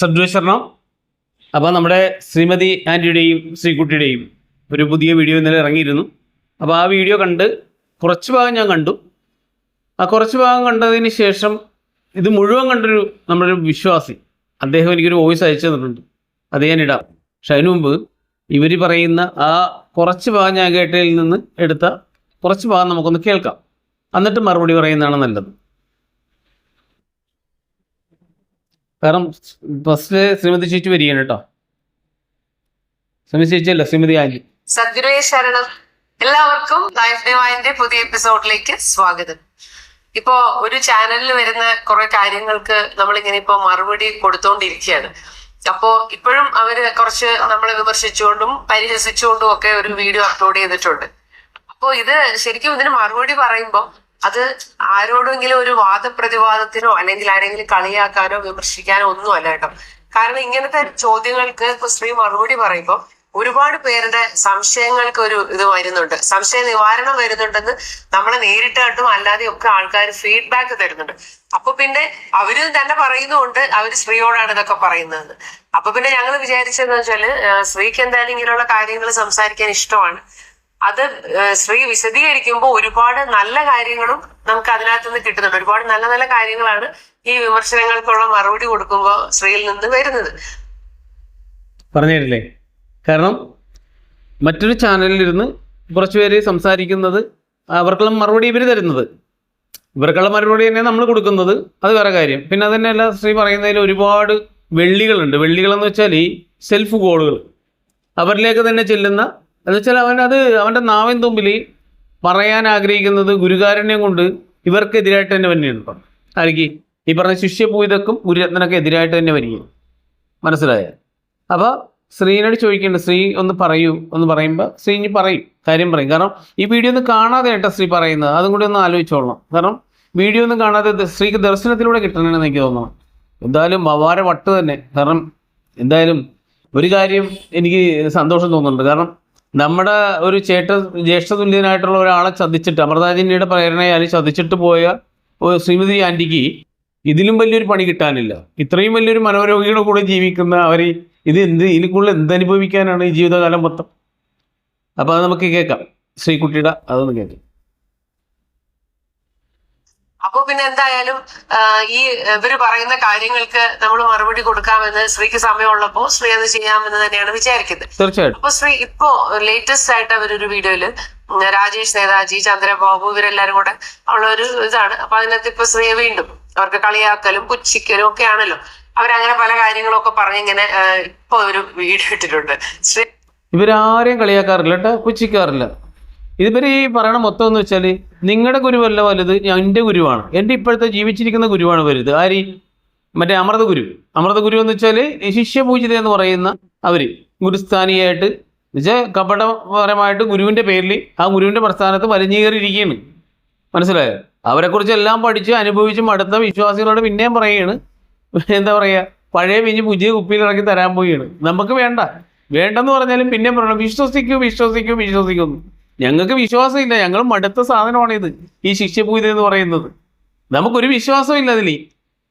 സദ്വേഷണം അപ്പോൾ നമ്മുടെ ശ്രീമതി ആന്റിയുടെയും ശ്രീകുട്ടിയുടെയും ഒരു പുതിയ വീഡിയോ ഇന്നലെ ഇറങ്ങിയിരുന്നു. അപ്പോൾ ആ വീഡിയോ കണ്ട് കുറച്ച് ഭാഗം ഞാൻ കണ്ടു. ആ കുറച്ച് ഭാഗം കണ്ടതിന് ശേഷം ഇത് മുഴുവൻ കണ്ടൊരു നമ്മുടെ ഒരു വിശ്വാസി. അദ്ദേഹം എനിക്കൊരു വോയിസ് അയച്ചു തന്നിട്ടുണ്ട്. അത് ഞാൻ ഇടാം. പക്ഷെ അതിനു മുമ്പ് ഇവർ പറയുന്ന ആ കുറച്ച് ഭാഗം ഞാൻ കേട്ടതിൽ നിന്ന് എടുത്ത കുറച്ച് ഭാഗം നമുക്കൊന്ന് കേൾക്കാം. എന്നിട്ട് മറുപടി പറയുന്നതാണ് നല്ലത്. കാരണം ഫസ്റ്റ് ശ്രീമതി ചേച്ചി വരികയാണ് കേട്ടോ. ശ്രീമതി ചേച്ചി അല്ല ശ്രീമതി ആന്റി സഞ്ജുരയെ ശരണം. എല്ലാവർക്കും ലൈഫ് ഡിവൈന്റെ പുതിയ എപ്പിസോഡിലേക്ക് സ്വാഗതം. ഇപ്പോ ഒരു ചാനലിൽ വരുന്ന കുറെ കാര്യങ്ങൾക്ക് നമ്മളിങ്ങനെ ഇപ്പോ മറുപടി കൊടുത്തോണ്ടിരിക്കുകയാണ്. അപ്പോ ഇപ്പോഴും അവർ കുറച്ച് നമ്മളെ വിമർശിച്ചുകൊണ്ടും പരിഹസിച്ചുകൊണ്ടും ഒക്കെ ഒരു വീഡിയോ അപ്ലോഡ് ചെയ്തിട്ടുണ്ട്. അപ്പോ ഇത് ശരിക്കും ഇതിന് മറുപടി പറയുമ്പോൾ അത് ആരോടെങ്കിലും ഒരു വാദപ്രതിവാദത്തിനോ അല്ലെങ്കിൽ ആരെങ്കിലും കളിയാക്കാനോ വിമർശിക്കാനോ ഒന്നും അല്ല കേട്ടോ. കാരണം ഇങ്ങനത്തെ ചോദ്യങ്ങൾക്ക് സ്ത്രീ മറുപടി പറയുമ്പോൾ ഒരുപാട് പേരുടെ സംശയങ്ങൾക്ക് ഒരു ഇത് വരുന്നുണ്ട്. സംശയ നിവാരണം വരുന്നുണ്ടെന്ന് നമ്മളെ നേരിട്ടായിട്ടും അല്ലാതെ ഒക്കെ ആൾക്കാർ ഫീഡ്ബാക്ക് തരുന്നുണ്ട്. അപ്പൊ പിന്നെ അവർ തന്നെ പറയുന്നുണ്ട് അവർ സ്ത്രീയോടാണ് ഇതൊക്കെ പറയുന്നത് അപ്പൊ പിന്നെ ഞങ്ങൾ വിചാരിച്ചതെന്ന് വെച്ചാൽ സ്ത്രീക്ക് എന്തായാലും ഇങ്ങനെയുള്ള കാര്യങ്ങൾ സംസാരിക്കാൻ ഇഷ്ടമാണ്. അത് ശ്രീ വിശദീകരിക്കുമ്പോൾ ഒരുപാട് നല്ല കാര്യങ്ങളും നമുക്ക് അതിനകത്ത് നിന്ന് കിട്ടുന്നുണ്ട്. ഒരുപാട് നല്ല നല്ല കാര്യങ്ങളാണ് ഈ വിമർശനങ്ങൾക്കുള്ള മറുപടി കൊടുക്കുമ്പോൾ ശ്രീയിൽ നിന്ന് വരുന്നത്. പറഞ്ഞിട്ടില്ലേ കാരണം മറ്റൊരു ചാനലിലിരുന്ന് കുറച്ച് പേര് സംസാരിക്കുന്നത് അവർക്കുള്ള മറുപടി ഇവർ തരുന്നത്. ഇവർക്കുള്ള മറുപടി തന്നെ നമ്മൾ കൊടുക്കുന്നത്. അത് വേറെ കാര്യം. പിന്നെ അത് തന്നെയല്ല ശ്രീ പറയുന്നതിൽ ഒരുപാട് വെള്ളികളുണ്ട്. വെള്ളികളെന്ന് വെച്ചാൽ ഈ സെൽഫ് ഗോളുകൾ അവരിലേക്ക് തന്നെ ചെല്ലുന്ന എന്ന് വെച്ചാൽ അവൻ അത് അവന്റെ നാവൻ തുമ്പിൽ പറയാൻ ആഗ്രഹിക്കുന്നത് ഗുരുകാരണ്യം കൊണ്ട് ഇവർക്കെതിരായിട്ട് തന്നെ തന്നെയാണ് ഇപ്പം. ആർക്ക് ഈ പറഞ്ഞ ശിഷ്യപൂതക്കും ഗുരുരത്നൊക്കെ എതിരായിട്ട് തന്നെ വരികയും മനസ്സിലായ? അപ്പോൾ ശ്രീനോട് ചോദിക്കേണ്ട ശ്രീ ഒന്ന് പറയൂ എന്ന് പറയുമ്പോൾ ശ്രീ ഇനി പറയും കാര്യം പറയും. കാരണം ഈ വീഡിയോ ഒന്നും കാണാതെ കേട്ടോ ശ്രീ പറയുന്നത്. അതും കൂടി ഒന്ന് ആലോചിച്ചോളണം. കാരണം വീഡിയോ ഒന്നും കാണാതെ ശ്രീക്ക് ദർശനത്തിലൂടെ കിട്ടണമെന്ന് എനിക്ക് തോന്നണം. എന്തായാലും വവാര വട്ട് തന്നെ. കാരണം എന്തായാലും ഒരു കാര്യം എനിക്ക് സന്തോഷം തോന്നുന്നുണ്ട്. കാരണം നമ്മുടെ ഒരു ചേട്ട ജ്യേഷ്ഠ തുല്യനായിട്ടുള്ള ഒരാളെ ചതിച്ചിട്ട് അമൃതാജിനിയുടെ പ്രേരണയാൽ ചതിച്ചിട്ട് പോയ ശ്രീമതി ആന്റിക്ക് ഇതിലും വലിയൊരു പണി കിട്ടാനില്ല. ഇത്രയും വലിയൊരു മനോരോഗിയുടെ കൂടെ ജീവിക്കുന്ന അവർ ഇത് എന്ത് കൂടുതൽ എന്തനുഭവിക്കാനാണ് ഈ ജീവിതകാലം മൊത്തം? അപ്പോൾ അത് നമുക്ക് കേൾക്കാം. ശ്രീകുട്ടിയുടെ അതൊന്ന് കേൾക്കാം. അപ്പൊ പിന്നെ എന്തായാലും ഈ ഇവർ പറയുന്ന കാര്യങ്ങൾക്ക് നമ്മൾ മറുപടി കൊടുക്കാമെന്ന് സ്ത്രീക്ക് സമയമുള്ളപ്പോ സ്ത്രീ അത് ചെയ്യാമെന്ന് തന്നെയാണ് വിചാരിക്കുന്നത്. തീർച്ചയായിട്ടും. അപ്പൊ ശ്രീ ഇപ്പോ ലേറ്റസ്റ്റ് ആയിട്ട് അവരൊരു വീഡിയോയിൽ രാജേഷ് നേതാജി ചന്ദ്രബാബു ഇവരെല്ലാരും കൂടെ ഉള്ള ഒരു ഇതാണ്. അപ്പൊ അതിനകത്ത് ഇപ്പൊ സ്ത്രീയെ വീണ്ടും അവർക്ക് കളിയാക്കലും പുച്ഛിക്കലും ഒക്കെ ആണല്ലോ. അവരങ്ങനെ പല കാര്യങ്ങളും ഒക്കെ പറഞ്ഞിങ്ങനെ ഇപ്പൊ ഒരു വീഡിയോ ഇട്ടിട്ടുണ്ട്. ശ്രീ ഇവരാരെയും കളിയാക്കാറില്ല കേട്ടോ പുച്ഛിക്കാറില്ല. ഇതുവരെ ഈ പറയണ മൊത്തം എന്ന് വെച്ചാൽ നിങ്ങളുടെ ഗുരുവല്ല വലുത് എന്റെ ഗുരുവാണ്. എന്റെ ഇപ്പോഴത്തെ ജീവിച്ചിരിക്കുന്ന ഗുരുവാണ് വലുത്. ആര്? മറ്റേ അമൃത ഗുരു. അമൃത ഗുരു എന്ന് വെച്ചാൽ ശിഷ്യപൂജിത എന്ന് പറയുന്ന അവർ ഗുരുസ്ഥാനിയായിട്ട് എന്നുവെച്ചാൽ കപടപരമായിട്ട് ഗുരുവിന്റെ പേരിൽ ആ ഗുരുവിന്റെ പ്രസ്ഥാനത്ത് വലിഞ്ഞേറിയിരിക്കുകയാണ് മനസ്സിലായോ? അവരെക്കുറിച്ച് എല്ലാം പഠിച്ച് അനുഭവിച്ച് മടുത്ത വിശ്വാസികളോട് പിന്നെയും പറയുകയാണ് എന്താ പറയുക പഴയ പിഞ്ഞ് പുതിയ കുപ്പിയിൽ ഇറക്കി തരാൻ പോവുകയാണ് നമുക്ക് വേണ്ട. വേണ്ടെന്ന് പറഞ്ഞാലും പിന്നെയും പറയണം. വിശ്വസിക്കൂ വിശ്വസിക്കൂ വിശ്വസിക്കുന്നു ഞങ്ങൾക്ക് വിശ്വാസമില്ല. ഞങ്ങൾ മടുത്ത സാധനമാണിത്. ഈ ശിഷ്യപൂജ എന്ന് പറയുന്നത്. നമുക്കൊരു വിശ്വാസമില്ല അതിൽ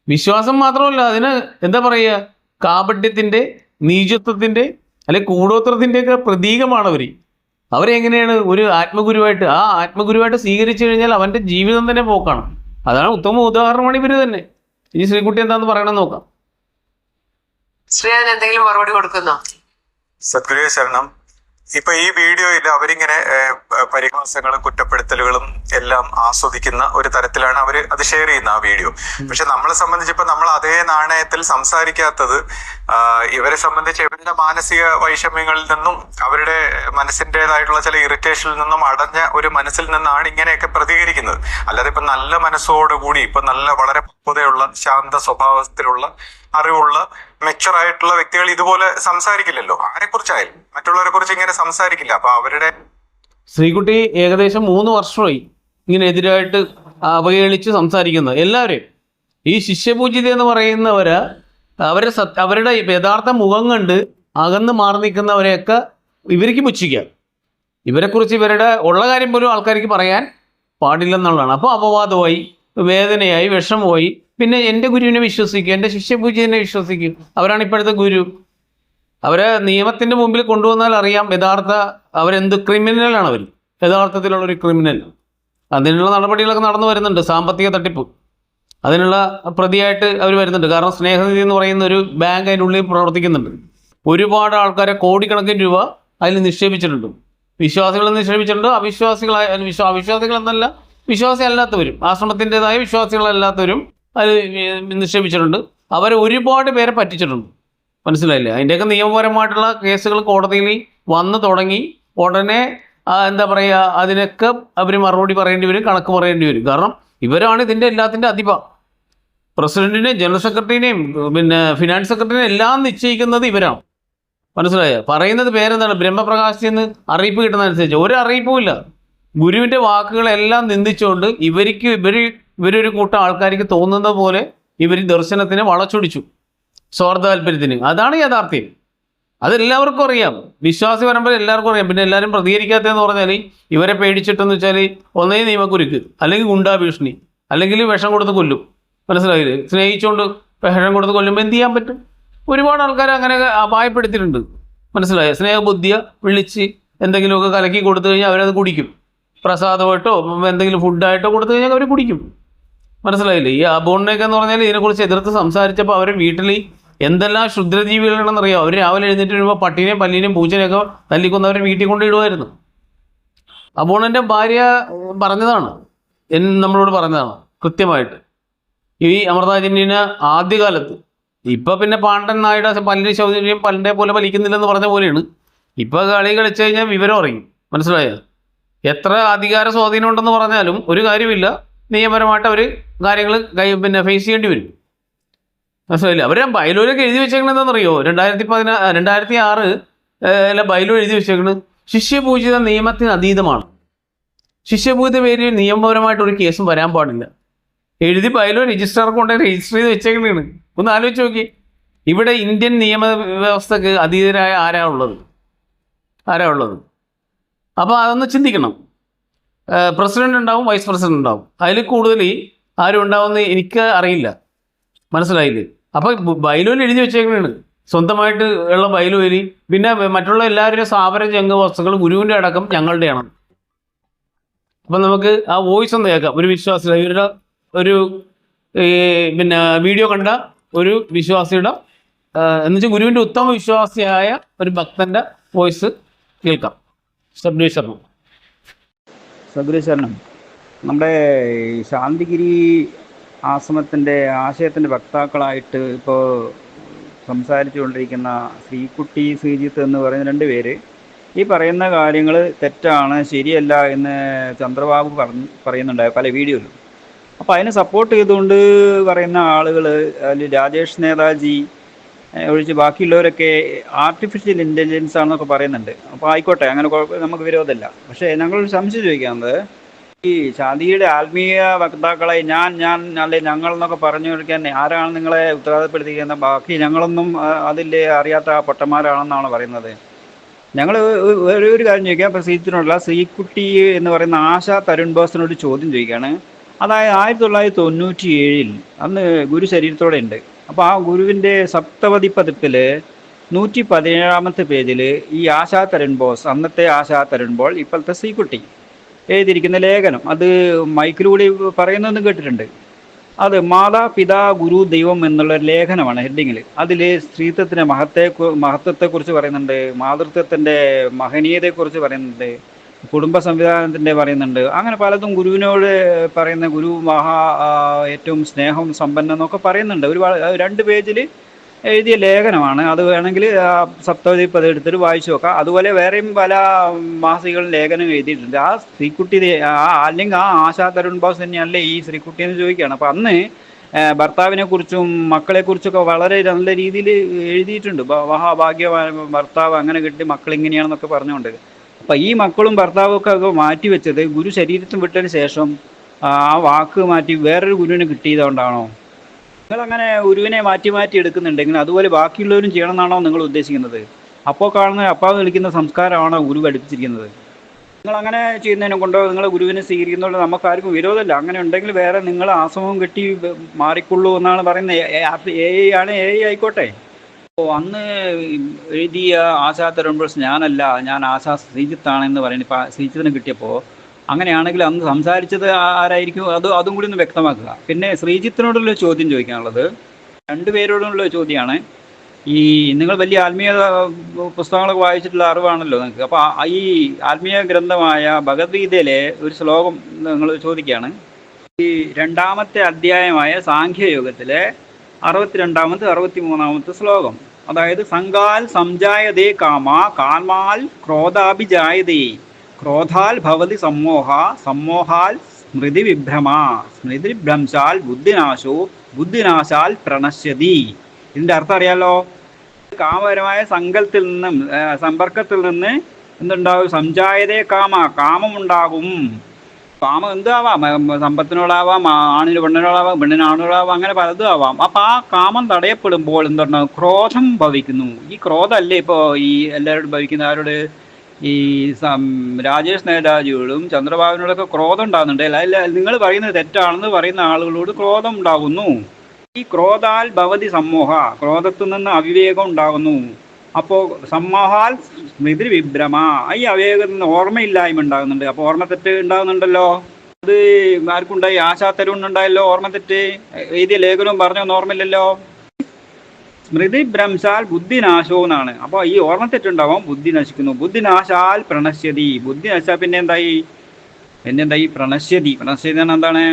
വിശ്വാസം മാത്രമല്ല അതിന് എന്താ പറയുക കാപട്യത്തിന്റെ നീചത്വത്തിന്റെ അല്ലെ കൂടോത്രത്തിന്റെ ഒക്കെ പ്രതീകമാണ് അവർ അവരെങ്ങനെയാണ് ഒരു ആത്മഗുരുവായിട്ട് ആ ആത്മഗുരുവായിട്ട് സ്വീകരിച്ചു കഴിഞ്ഞാൽ അവന്റെ ജീവിതം തന്നെ പോക്കാണ്. അതാണ് ഉത്തമ ഉദാഹരണമാണ് ഇവർ തന്നെ. ഇനി ശ്രീകുട്ടി എന്താന്ന് പറയണമെന്ന് നോക്കാം. ശ്രീ എന്തെങ്കിലും മറുപടി കൊടുക്കുന്നോ? സദ്ഗുരുവേ ശരണം. ഇപ്പൊ ഈ വീഡിയോയിൽ അവരിങ്ങനെ പരിഹാസങ്ങളും കുറ്റപ്പെടുത്തലുകളും എല്ലാം ആസ്വദിക്കുന്ന ഒരു തരത്തിലാണ് അവർ അത് ഷെയർ ചെയ്യുന്ന ആ വീഡിയോ. പക്ഷെ നമ്മളെ സംബന്ധിച്ചിപ്പോ നമ്മൾ അതേ നാണയത്തിൽ സംസാരിക്കാത്തത് ഇവരെ സംബന്ധിച്ച് ഇവരുടെ മാനസിക വൈഷമ്യങ്ങളിൽ നിന്നും അവരുടെ മനസ്സിന്റെതായിട്ടുള്ള ചില ഇറിറ്റേഷനിൽ നിന്നും അടഞ്ഞ ഒരു മനസ്സിൽ നിന്നാണ് ഇങ്ങനെയൊക്കെ പ്രതികരിക്കുന്നത്. അല്ലാതെ ഇപ്പൊ നല്ല മനസ്സോടുകൂടി ഇപ്പൊ നല്ല വളരെ പക്വതയുള്ള ശാന്ത സ്വഭാവത്തിലുള്ള അറിവുള്ള മെച്ചർ ആയിട്ടുള്ള വ്യക്തികൾ ഇതുപോലെ സംസാരിക്കില്ലല്ലോ. ആരെ കുറിച്ചായാലും മറ്റുള്ളവരെ കുറിച്ച് ഇങ്ങനെ സംസാരിക്കില്ല. അപ്പൊ അവരുടെ ശ്രീകുട്ടി ഏകദേശം മൂന്ന് വർഷമായി ഇങ്ങനെ എതിരായിട്ട് അവഹേളിച്ച് സംസാരിക്കുന്നത് എല്ലാവരെയും. ഈ ശിഷ്യപൂജിത എന്ന് പറയുന്നവര് അവരെ അവരുടെ യഥാർത്ഥ മുഖം കണ്ട് അകന്ന് മാറി നിൽക്കുന്നവരെയൊക്കെ ഇവർക്ക് പുച്ഛിക്കാം. ഇവരെക്കുറിച്ച് ഇവരുടെ ഉള്ള കാര്യം പോലും ആൾക്കാർക്ക് പറയാൻ പാടില്ലെന്നുള്ളതാണ്. അപ്പോൾ അപവാദമായി വേദനയായി വിഷമമായി പിന്നെ എന്റെ ഗുരുവിനെ വിശ്വസിക്കും എന്റെ ശിഷ്യപൂജനെ വിശ്വസിക്കും. അവരാണ് ഇപ്പോഴത്തെ ഗുരു. അവരെ നിയമത്തിന്റെ മുമ്പിൽ കൊണ്ടുവന്നാൽ അറിയാം യഥാർത്ഥ അവരെന്ത് ക്രിമിനലാണ് അവർ യഥാർത്ഥത്തിലുള്ള ഒരു ക്രിമിനൽ അതിനുള്ള നടപടികളൊക്കെ നടന്നു വരുന്നുണ്ട് സാമ്പത്തിക തട്ടിപ്പ്. അതിനുള്ള പ്രതിയായിട്ട് അവർ വരുന്നുണ്ട്. കാരണം സ്നേഹനിധി എന്ന് പറയുന്ന ഒരു ബാങ്ക് അതിനുള്ളിൽ പ്രവർത്തിക്കുന്നുണ്ട്. ഒരുപാട് ആൾക്കാരെ കോടിക്കണക്കിന് രൂപ അതിൽ നിക്ഷേപിച്ചിട്ടുണ്ട്. വിശ്വാസികളെ നിക്ഷേപിച്ചിട്ടുണ്ട് അവിശ്വാസികളായ വിശ്വാ എന്നല്ല വിശ്വാസി അല്ലാത്തവരും ആശ്രമത്തിന്റെതായ വിശ്വാസികളല്ലാത്തവരും അതിൽ നിക്ഷേപിച്ചിട്ടുണ്ട്. അവരെ ഒരുപാട് പേരെ പറ്റിച്ചിട്ടുണ്ട്. മനസ്സിലായില്ലേ? അതിന്റെയൊക്കെ നിയമപരമായിട്ടുള്ള കേസുകൾ കോടതിയിൽ വന്ന് തുടങ്ങി ഉടനെ എന്താ പറയുക അതിനൊക്കെ അവർ മറുപടി പറയേണ്ടി വരും കണക്ക് പറയേണ്ടി വരും. കാരണം ഇവരാണ് ഇതിന്റെ എല്ലാത്തിന്റെ അധിപ. പ്രസിഡന്റിനെയും ജനറൽ സെക്രട്ടറിനെയും പിന്നെ ഫിനാൻസ് സെക്രട്ടറിനെയും എല്ലാം നിശ്ചയിക്കുന്നത് ഇവരാണ്. മനസ്സിലായോ? പറയുന്നത് പേരെന്താണ്? ബ്രഹ്മപ്രകാശ് നിന്ന് അറിയിപ്പ് കിട്ടുന്നതനുസരിച്ച് ഒരു അറിയിപ്പുമില്ല. ഗുരുവിന്റെ വാക്കുകളെല്ലാം നിന്ദിച്ചുകൊണ്ട് ഇവർക്ക് ഇവർ ഇവരൊരു കൂട്ടം ആൾക്കാർക്ക് തോന്നുന്ന പോലെ ഇവർ ദർശനത്തിനെ വളച്ചൊടിച്ചു. സ്വാർത്ഥ താല്പര്യത്തിന് അതാണ് യാഥാർത്ഥ്യം. അതെല്ലാവർക്കും അറിയാം. വിശ്വാസി പരമ്പര എല്ലാവർക്കും അറിയാം. പിന്നെ എല്ലാവരും പ്രതികരിക്കാത്തതെന്ന് പറഞ്ഞാൽ ഇവരെ പേടിച്ചിട്ടെന്ന് വെച്ചാൽ ഒന്നേ നിയമക്കുരുക്ക് അല്ലെങ്കിൽ ഗുണ്ടാഭീഷണി അല്ലെങ്കിൽ വിഷം കൊടുത്ത് കൊല്ലും. മനസ്സിലായില്ലേ? സ്നേഹിച്ചുകൊണ്ട് വിഷം കൊടുത്ത് കൊല്ലുമ്പോൾ എന്ത് ചെയ്യാൻ പറ്റും? ഒരുപാട് ആൾക്കാർ അങ്ങനെ അപായപ്പെടുത്തിയിട്ടുണ്ട്. മനസ്സിലായ? സ്നേഹബുദ്ധിയ വിളിച്ച് എന്തെങ്കിലുമൊക്കെ കലക്കി കൊടുത്തു കഴിഞ്ഞാൽ അവരത് കുടിക്കും. പ്രസാദമായിട്ടോ എന്തെങ്കിലും ഫുഡായിട്ടോ കൊടുത്തു കഴിഞ്ഞാൽ അവർ കുടിക്കും. മനസ്സിലായില്ലേ? ഈ അബോണിനൊക്കെ എന്ന് പറഞ്ഞാൽ ഇതിനെക്കുറിച്ച് എതിർത്ത് സംസാരിച്ചപ്പോൾ അവരെ വീട്ടിൽ എന്തെല്ലാം ക്ഷുദ്രജീവികളാണെന്നറിയോ അവർ രാവിലെ എഴുന്നേറ്റ് വരുമ്പോൾ പട്ടീനെയും പല്ലീനെയും പൂച്ചനെയൊക്കെ തല്ലിക്കൊന്ന് അവരെ വീട്ടിൽ കൊണ്ട് ഇടുമായിരുന്നു അബോണന്റെ ഭാര്യ പറഞ്ഞതാണ്. നമ്മളോട് പറഞ്ഞതാണ് കൃത്യമായിട്ട്. ഈ അമൃതാജന്യന് ആദ്യകാലത്ത് ഇപ്പം പിന്നെ പാണ്ഡൻ നായുടെ പല്ലിന് ശൗചര്യം പല്ലിന്റെ പോലെ വലിക്കുന്നില്ലെന്ന് പറഞ്ഞ പോലെയാണ്. ഇപ്പം കളി കളിച്ചു കഴിഞ്ഞാൽ വിവരം അറിയും. മനസ്സിലായോ? എത്ര അധികാര സ്വാധീനം ഉണ്ടെന്ന് പറഞ്ഞാലും ഒരു കാര്യമില്ല നിയമപരമായിട്ട് അവർ കാര്യങ്ങൾ പിന്നെ ഫേസ് ചെയ്യേണ്ടി വരും. മനസ്സിലായില്ല? അവർ ബൈലോയിലൊക്കെ എഴുതി വെച്ചേക്കണത് എന്താണെന്നറിയോ? രണ്ടായിരത്തി പതിനാ രണ്ടായിരത്തി ആറ് അല്ല ബൈലോ എഴുതി വെച്ചേക്കണ്. ശിഷ്യപൂജിത നിയമത്തിന് അതീതമാണ്. ശിഷ്യപൂജിത പേരിൽ നിയമപരമായിട്ട് ഒരു കേസും വരാൻ പാടില്ല. എഴുതി ബൈലോ രജിസ്റ്റർ കൊണ്ട് രജിസ്റ്റർ ചെയ്ത് വെച്ചേക്കണേണ്. ഒന്ന് ആലോചിച്ച് നോക്കി. ഇവിടെ ഇന്ത്യൻ നിയമ വ്യവസ്ഥക്ക് അതീതരായ ആരാ ഉള്ളത്? ആരാ ഉള്ളത്? അപ്പോൾ അതൊന്ന് ചിന്തിക്കണം. പ്രസിഡന്റ് ഉണ്ടാവും വൈസ് പ്രസിഡന്റ് ഉണ്ടാവും. അതിൽ കൂടുതൽ ആരും ഉണ്ടാവുമെന്ന് എനിക്ക് അറിയില്ല. മനസ്സിലായില്ലേ? അപ്പോൾ ബൈലോയിൽ എഴുതി വെച്ചേക്കണാണ്. സ്വന്തമായിട്ട് ഉള്ള ബൈലോയിൽ പിന്നെ മറ്റുള്ള എല്ലാവരുടെയും സ്ഥാപന ജംഗ വസ്തുക്കൾ ഗുരുവിന്റെ അടക്കം ഞങ്ങളുടെയാണ് അപ്പം നമുക്ക് ആ വോയിസ് ഒന്ന് കേൾക്കാം. ഒരു വിശ്വാസി ഇവരുടെ ഒരു പിന്നെ വീഡിയോ കണ്ട ഒരു വിശ്വാസിയുടെ എന്നുവെച്ചാൽ ഗുരുവിന്റെ ഉത്തമ വിശ്വാസിയായ ഒരു ഭക്തന്റെ വോയിസ് കേൾക്കാം. സബ്നീഷ് ശർമ്മ. സദ്ഗുരുശരണം നമ്മുടെ ശാന്തിഗിരി ആശ്രമത്തിന്റെ ആശയത്തിന്റെ വക്താക്കളായിട്ട് ഇപ്പോൾ സംസാരിച്ചു കൊണ്ടിരിക്കുന്ന ശ്രീകുട്ടി ശ്രീജിത്ത് എന്ന് പറയുന്ന രണ്ട് പേര് ഈ പറയുന്ന കാര്യങ്ങൾ തെറ്റാണ് ശരിയല്ല എന്ന് ചന്ദ്രബാബു പറഞ്ഞ് പറയുന്നുണ്ടായ പല വീഡിയോയിലും. അപ്പോൾ അതിനെ സപ്പോർട്ട് ചെയ്തുകൊണ്ട് പറയുന്ന ആളുകൾ അതിൽ രാജേഷ് നേതാജി ഒഴിച്ച് ബാക്കിയുള്ളവരൊക്കെ ആർട്ടിഫിഷ്യൽ ഇന്റലിജൻസ് ആണെന്നൊക്കെ പറയുന്നുണ്ട്. അപ്പോൾ ആയിക്കോട്ടെ അങ്ങനെ നമുക്ക് വിരോധമില്ല. പക്ഷേ ഞങ്ങളൊരു സംശയം ചോദിക്കുന്നത് ഈ ഷാദിയുടെ ആത്മീയ വക്താക്കളെ ഞാൻ ഞാൻ അല്ലെ ഞങ്ങൾ എന്നൊക്കെ പറഞ്ഞു കൊടുക്കാൻ ആരാണ് നിങ്ങളെ ഉത്തരവാദപ്പെടുത്തിയിരിക്കുന്നത് ബാക്കി ഞങ്ങളൊന്നും അതിൽ അറിയാത്ത പൊട്ടന്മാരാണെന്നാണ് പറയുന്നത്. ഞങ്ങൾ വേറെ ഒരു കാര്യം ചോദിക്കാം. ഇപ്പോൾ ശ്രീത്തിനുള്ള ശ്രീകുട്ടി എന്ന് പറയുന്ന ആശ തരുൺ ബോസിനോട് ചോദ്യം ചോദിക്കുകയാണ് അതായത് ആയിരത്തി തൊള്ളായിരത്തി തൊണ്ണൂറ്റി ഏഴിൽ അന്ന് ഗുരു ശരീരത്തോടെ ഉണ്ട്. അപ്പോൾ ആ ഗുരുവിന്റെ സപ്തപതി പതിപ്പിൽ നൂറ്റി പതിനേഴാമത്തെ പേജിൽ ഈ ആശാ തരുൺ ബോസ് അന്നത്തെ ആശാ തരുൺ ബോൾ ഇപ്പോഴത്തെ സീക്കുട്ടി എഴുതിയിരിക്കുന്ന ലേഖനം. അത് മൈക്കിലൂടെ പറയുന്നതെന്ന് കേട്ടിട്ടുണ്ട്. അത് മാതാ പിതാ ഗുരു ദൈവം എന്നുള്ള ലേഖനമാണ് ഹെഡിങ്ങിൽ അതിൽ സ്ത്രീത്വത്തിന്റെ മഹത്തെ മഹത്വത്തെക്കുറിച്ച് പറയുന്നുണ്ട് മാതൃത്വത്തിന്റെ മഹനീയതയെക്കുറിച്ച് പറയുന്നുണ്ട് കുടുംബ സംവിധാനത്തിന്റെ പറയുന്നുണ്ട്. അങ്ങനെ പലതും ഗുരുവിനോട് പറയുന്ന ഗുരു മഹാ ഏറ്റവും സ്നേഹം സമ്പന്നം എന്നൊക്കെ പറയുന്നുണ്ട്. ഒരു രണ്ട് പേജിൽ എഴുതിയ ലേഖനമാണ്. അത് വേണമെങ്കിൽ സപ്തപതി പതെടുത്തിട്ട് വായിച്ചു നോക്കാം. അതുപോലെ വേറെയും പല മാസികകളും ലേഖനം എഴുതിയിട്ടുണ്ട്. ആ ശ്രീക്കുട്ടി ആ അല്ലെങ്കിൽ ആ ആശാ തരുൺ ബോസ് തന്നെയല്ലേ ഈ ശ്രീക്കുട്ടി എന്ന് ചോദിക്കുകയാണ്. അപ്പം അന്ന് ഭർത്താവിനെ കുറിച്ചും മക്കളെ കുറിച്ചൊക്കെ വളരെ നല്ല രീതിയിൽ എഴുതിയിട്ടുണ്ട്. മഹാഭാഗ്യ ഭർത്താവ് അങ്ങനെ കിട്ടി മക്കൾ ഇങ്ങനെയാണെന്നൊക്കെ പറഞ്ഞുകൊണ്ട്. അപ്പം ഈ മക്കളും ഭർത്താവും ഒക്കെ മാറ്റി വെച്ചത് ഗുരു ശരീരത്തിൽ വിട്ടതിന് ശേഷം ആ വാക്ക് മാറ്റി വേറൊരു ഗുരുവിനെ കിട്ടിയതുകൊണ്ടാണോ? നിങ്ങൾ അങ്ങനെ ഗുരുവിനെ മാറ്റി മാറ്റി എടുക്കുന്നുണ്ടെങ്കിൽ അതുപോലെ ബാക്കിയുള്ളവരും ചെയ്യണമെന്നാണോ നിങ്ങൾ ഉദ്ദേശിക്കുന്നത്? അപ്പോൾ കാണുന്ന അപ്പാവ് കളിക്കുന്ന സംസ്കാരമാണോ ഗുരു പഠിപ്പിച്ചിരിക്കുന്നത്? നിങ്ങൾ അങ്ങനെ ചെയ്യുന്നതിനെ കൊണ്ടോ നിങ്ങൾ ഗുരുവിനെ സ്വീകരിക്കുന്നതുകൊണ്ട് നമുക്ക് ആർക്കും വിരോധമില്ല. അങ്ങനെ ഉണ്ടെങ്കിൽ വേറെ നിങ്ങൾ ആശ്രമം കെട്ടി മാറിക്കൊള്ളൂ എന്നാണ് പറയുന്നത്. എ ആണ് എ ആയിക്കോട്ടെ. അപ്പോൾ അന്ന് എഴുതിയ ആശാ തരുമ്പോസ് ഞാനല്ല ഞാൻ ആശാ ശ്രീജിത്താണെന്ന് പറയുന്നത് ഇപ്പം ശ്രീജിത്തിന് കിട്ടിയപ്പോൾ അങ്ങനെയാണെങ്കിൽ അന്ന് സംസാരിച്ചത് ആരായിരിക്കും? അത് അതും കൂടി ഒന്ന് വ്യക്തമാക്കുക. പിന്നെ ശ്രീജിത്തിനോടുള്ള ചോദ്യം ചോദിക്കാനുള്ളത്. രണ്ടുപേരോടുള്ള ചോദ്യമാണ്. ഈ നിങ്ങൾ വലിയ ആത്മീയ പുസ്തകങ്ങളൊക്കെ വായിച്ചിട്ടുള്ള അറിവാണല്ലോ നിങ്ങൾക്ക്. അപ്പോൾ ഈ ആത്മീയ ഗ്രന്ഥമായ ഭഗവത്ഗീതയിലെ ഒരു ശ്ലോകം നിങ്ങൾ ചോദിക്കുകയാണ്. ഈ രണ്ടാമത്തെ അധ്യായമായ സാഖ്യയോഗത്തിലെ അറുപത്തിരണ്ടാമത്തെ അറുപത്തി മൂന്നാമത്തെ ശ്ലോകം. അതായത് സംഘാൽ സംജായതേ കാമ കാൽമാൽ ക്രോധാഭിജായതേ ക്രോധാൽ ഭവതി സമ്മോഹ സമ്മോഹാൽ സ്മൃതി വിഭ്രമ സ്മൃതി ഭ്രംശാൽ ബുദ്ധിനാശോ ബുദ്ധിനാശാൽ പ്രണശ്യതി. ഇതിന്റെ അർത്ഥം അറിയാലോ? കാമപരമായ സങ്കൽത്തിൽ നിന്നും സമ്പർക്കത്തിൽ നിന്ന് എന്തുണ്ടാവും? സംജായതേ കാമ കാമമുണ്ടാകും. കാമം എന്താവാം സമ്പത്തിനോളാവാം ആണിന് പെണ്ണിനോളാവാം പെണ്ണിന് ആണുകളാവാം അങ്ങനെ പലതും ആവാം അപ്പൊ ആ കാമം തടയപ്പെടുമ്പോൾ എന്താണ് ക്രോധം ഭവിക്കുന്നു. ഈ ക്രോധമല്ലേ ഇപ്പോൾ ഈ എല്ലാവരോടും ഭവിക്കുന്ന ആരോട്? ഈ രാജേഷ് നേതാജിയോടും ചന്ദ്രബാബുനോടൊക്കെ ക്രോധം ഉണ്ടാകുന്നുണ്ട്. അല്ല നിങ്ങൾ പറയുന്നത് തെറ്റാണെന്ന് പറയുന്ന ആളുകളോട് ക്രോധം ഉണ്ടാകുന്നു. ഈ ക്രോധാൽ ഭവതി സമ്മോഹ ക്രോധത്തിൽ നിന്ന് അവിവേകം ഉണ്ടാകുന്നു. അപ്പോൾ സമ്മോഹാൽ സ്മൃതി വിഭ്രമ ഈ അവിവേകത്തിൽ നിന്ന് ഓർമ്മയില്ലായ്മ ഉണ്ടാകുന്നുണ്ട്. അപ്പോൾ ഓർമ്മ തെറ്റ് ഉണ്ടാകുന്നുണ്ടല്ലോ? അത് ആർക്കുണ്ടായി? ഓർമ്മ തെറ്റ്? എഴുതിയ ലേഖനവും പറഞ്ഞൊന്നും ഓർമ്മയില്ലല്ലോ? സ്മൃതി ഭ്രംശാൽ ബുദ്ധിനാശോ എന്നാണ്. അപ്പോൾ ഈ ഓർമ്മ തെറ്റുണ്ടാവും ബുദ്ധി നശിക്കുന്നു. ബുദ്ധിനാശാൽ പ്രണശ്യതി. ബുദ്ധി നശിച്ചാൽ പിന്നെ എന്തായി? പിന്നെന്തായി പ്രണശ്യതി. പ്രണശ്യതി എന്താണ്?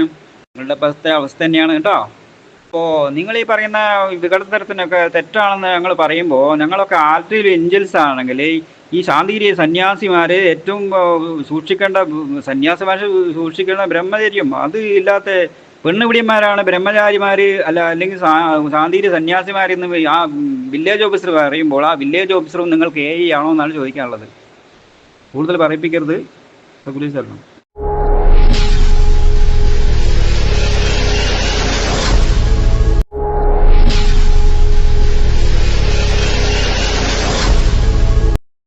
നിങ്ങളുടെ അവസ്ഥ തന്നെയാണ് കേട്ടോ. അപ്പോൾ നിങ്ങൾ ഈ പറയുന്ന വികടത്തരത്തിനൊക്കെ തെറ്റാണെന്ന് ഞങ്ങൾ പറയുമ്പോൾ ഞങ്ങളൊക്കെ ആർട്ടിൽ എഞ്ചൽസ് ആണെങ്കിൽ ഈ ശാന്തിഗിരി സന്യാസിമാര് ഏറ്റവും സൂക്ഷിക്കേണ്ട സന്യാസിമാർ സൂക്ഷിക്കേണ്ട ബ്രഹ്മചര്യം അത് ഇല്ലാത്ത പെണ്ണുപിടിയന്മാരാണ് ബ്രഹ്മചാരിമാര് അല്ല അല്ലെങ്കിൽ ശാന്തിഗിരി സന്യാസിമാരെന്ന് ആ വില്ലേജ് ഓഫീസർ പറയുമ്പോൾ ആ വില്ലേജ് ഓഫീസറും നിങ്ങൾക്ക് എ ആണോ എന്നാണ് ചോദിക്കാനുള്ളത്. കൂടുതൽ പറയിപ്പിക്കരുത്. റെഗുലേറ്റ്